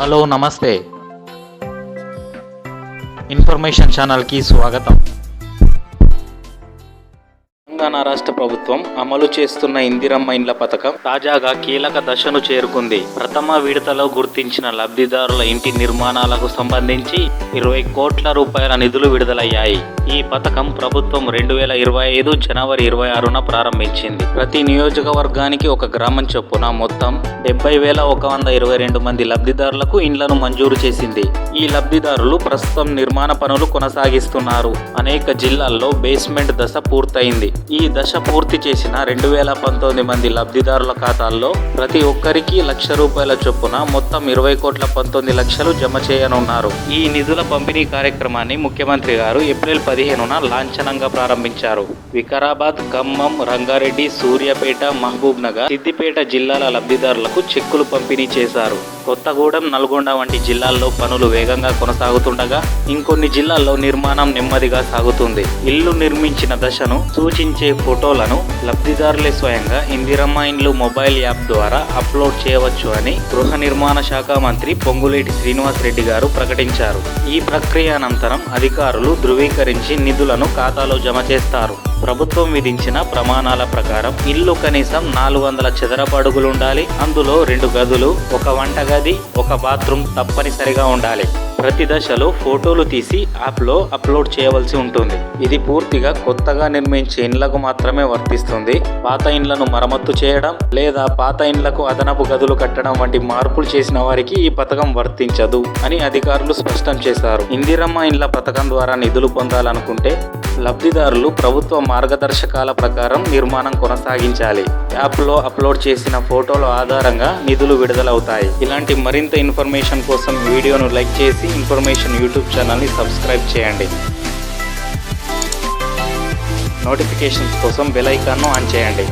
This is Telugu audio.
హలో నమస్తే. ఇన్ఫర్మేషన్ ఛానల్కి స్వాగతం. తెలంగాణ రాష్ట్ర ప్రభుత్వం అమలు చేస్తున్న ఇందిరమ్మ ఇండ్ల పథకం తాజాగా కీలక దశను చేరుకుంది. ప్రథమ విడతలో గుర్తించిన లబ్ధిదారుల ఇంటి నిర్మాణాలకు సంబంధించి ఇరవై కోట్ల రూపాయల నిధులు విడుదలయ్యాయి. ఈ పథకం ప్రభుత్వం రెండు వేల ఇరవై ఐదు జనవరి ఇరవై ఆరున ప్రారంభించింది. ప్రతి నియోజకవర్గానికి ఒక గ్రామం చొప్పున మొత్తం డెబ్బై వేల ఒక వంద ఇరవై రెండు మంది లబ్ధిదారులకు ఇండ్లను మంజూరు చేసింది. ఈ లబ్ధిదారులు ప్రస్తుతం నిర్మాణ పనులు కొనసాగిస్తున్నారు. అనేక జిల్లాల్లో బేస్మెంట్ దశ పూర్తయింది. ఈ ఈ దశ పూర్తి చేసిన రెండు వేల పంతొమ్మిది మంది లబ్ధిదారుల ఖాతాల్లో ప్రతి ఒక్కరికి లక్ష రూపాయల చొప్పున మొత్తం ఇరవై కోట్ల పంతొమ్మిది లక్షలు జమ చేయనున్నారు. ఈ నిధుల పంపిణీ కార్యక్రమాన్ని ముఖ్యమంత్రి గారు ఏప్రిల్ పదిహేనున లాంఛనంగా ప్రారంభించారు. వికారాబాద్ ఖమ్మం రంగారెడ్డి సూర్యాపేట మహబూబ్ నగర్ సిద్దిపేట జిల్లాల లబ్ధిదారులకు చెక్కులు పంపిణీ చేశారు. కొత్తగూడెం నల్గొండ వంటి జిల్లాల్లో పనులు వేగంగా కొనసాగుతుండగా ఇంకొన్ని జిల్లాల్లో నిర్మాణం నెమ్మదిగా సాగుతుంది. ఇల్లు నిర్మించిన దశను సూచించే ఫోటోలను లబ్ధిదారులే స్వయంగా ఇందిరమ్మ ఇండ్లు మొబైల్ యాప్ ద్వారా అప్లోడ్ చేయవచ్చు అని గృహ నిర్మాణ శాఖ మంత్రి పొంగులేటి శ్రీనివాస్ రెడ్డి గారు ప్రకటించారు. ఈ ప్రక్రియ అనంతరం అధికారులు ధృవీకరించి నిధులను ఖాతాలో జమ చేస్తారు. ప్రభుత్వం విధించిన ప్రమాణాల ప్రకారం ఇల్లు కనీసం నాలుగు వందల చదరపు అడుగులు ఉండాలి. అందులో రెండు గదులు ఒక వంటగది ఒక బాత్రూమ్ తప్పనిసరిగా ఉండాలి. ప్రతి దశలో ఫోటోలు తీసి యాప్లో అప్లోడ్ చేయవలసి ఉంటుంది. ఇది పూర్తిగా కొత్తగా నిర్మించే ఇండ్లకు మాత్రమే వర్తిస్తుంది. పాత ఇండ్లను మరమ్మత్తు చేయడం లేదా పాత ఇండ్లకు అదనపు గదులు కట్టడం వంటి మార్పులు చేసిన వారికి ఈ పథకం వర్తించదు అని అధికారులు స్పష్టం చేశారు. ఇందిరమ్మ ఇండ్ల పథకం ద్వారా నిధులు పొందాలనుకుంటే లబ్ధిదారులు ప్రభుత్వ మార్గదర్శకాల ప్రకారం నిర్మాణం కొనసాగించాలి. యాప్లో అప్లోడ్ చేసిన ఫోటోల ఆధారంగా నిధులు విడుదలవుతాయి. ఇలాంటి మరింత ఇన్ఫర్మేషన్ కోసం వీడియోను లైక్ చేసి ఇన్ఫర్మేషన్ యూట్యూబ్ ఛానల్ని సబ్స్క్రైబ్ చేయండి. నోటిఫికేషన్స్ కోసం బెల్ ఐకాన్ను ఆన్ చేయండి.